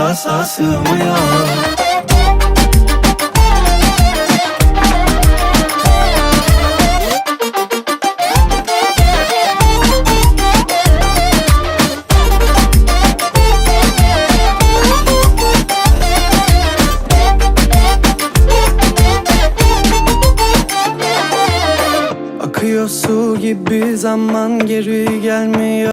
tasa sığmıyor su gibi zaman geri